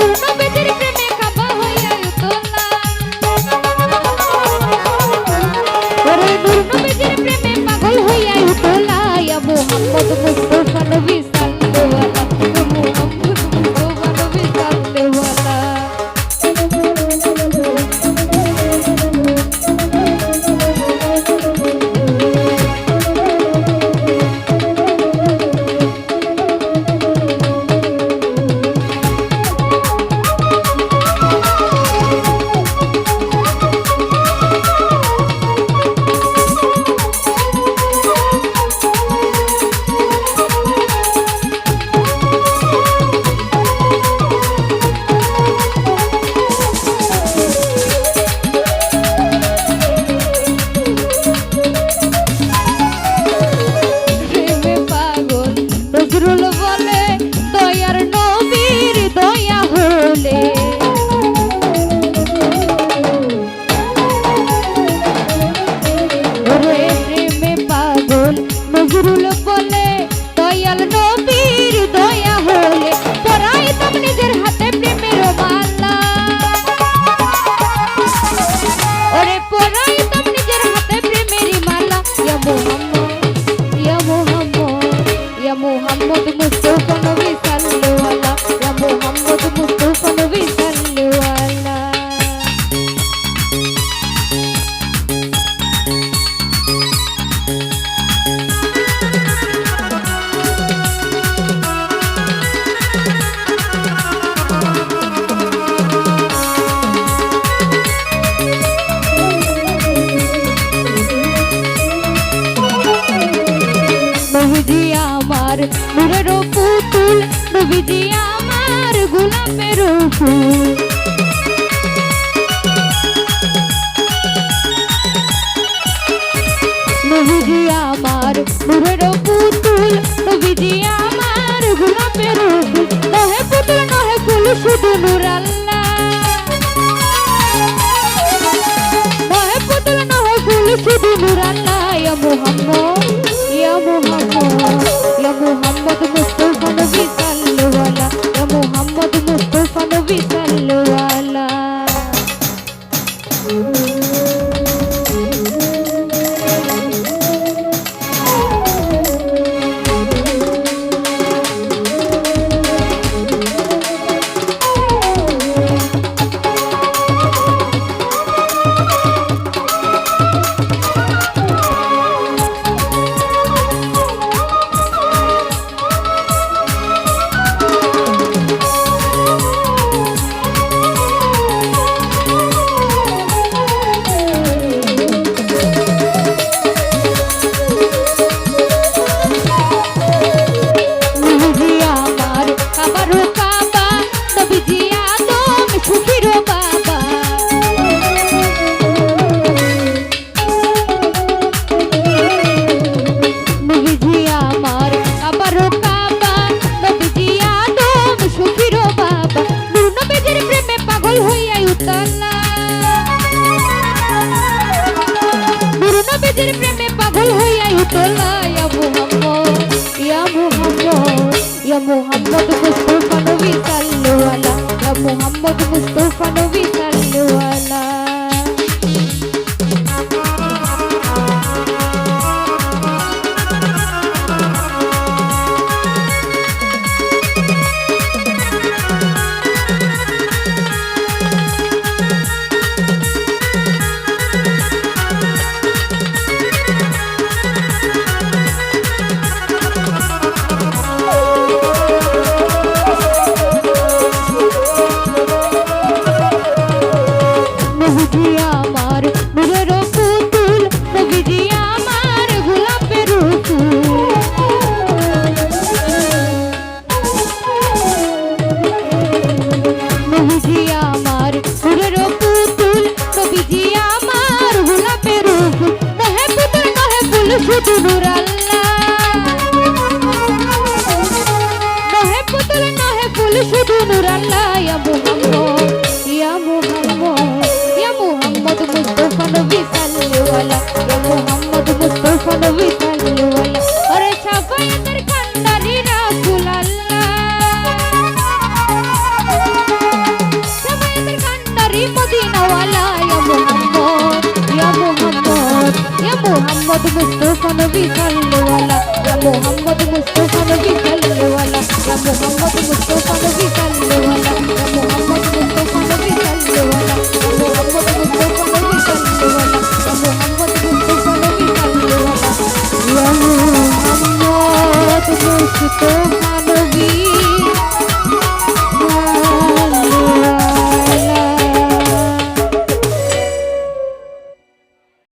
Mm-hmm. ফুলের পুতুল ডুবি আমার গোলাপেরও ফুল। নবীজির প্রেমে পাগল হইয়াই উতলা। ইয়া মুহাম্মদ ইয়া মুহাম্মদ ইয়া মুহাম্মদ মুস্তফা নবী সাল্লাল্লাহু আলাইহি মুহাম্মদ মুস্তফা নবী সাল্লাল্লাহু আমার নূরের পুতুল নবীজি আমার গোলাপের ফুল নবীজি আমার নূরের পুতুল নবীজি আমার গোলাপের ফুল নহে পুতুল নহে ফুল শুধু আলাইহি ইয়া মুহাম্মদ মুস্তাফা নবী আলাইহি আরে শাফায়াতের কান্ডারি রাসূল আল্লাহ শাফায়াতের কান্ডারি মদিনা ওয়ালা ইয়া মুহাম্মদ ইয়া মুহাম্মদ ইয়া মুহাম্মদ মুস্তাফা নবী সাল্লাল্লাহু ইয়া মুহাম্মদ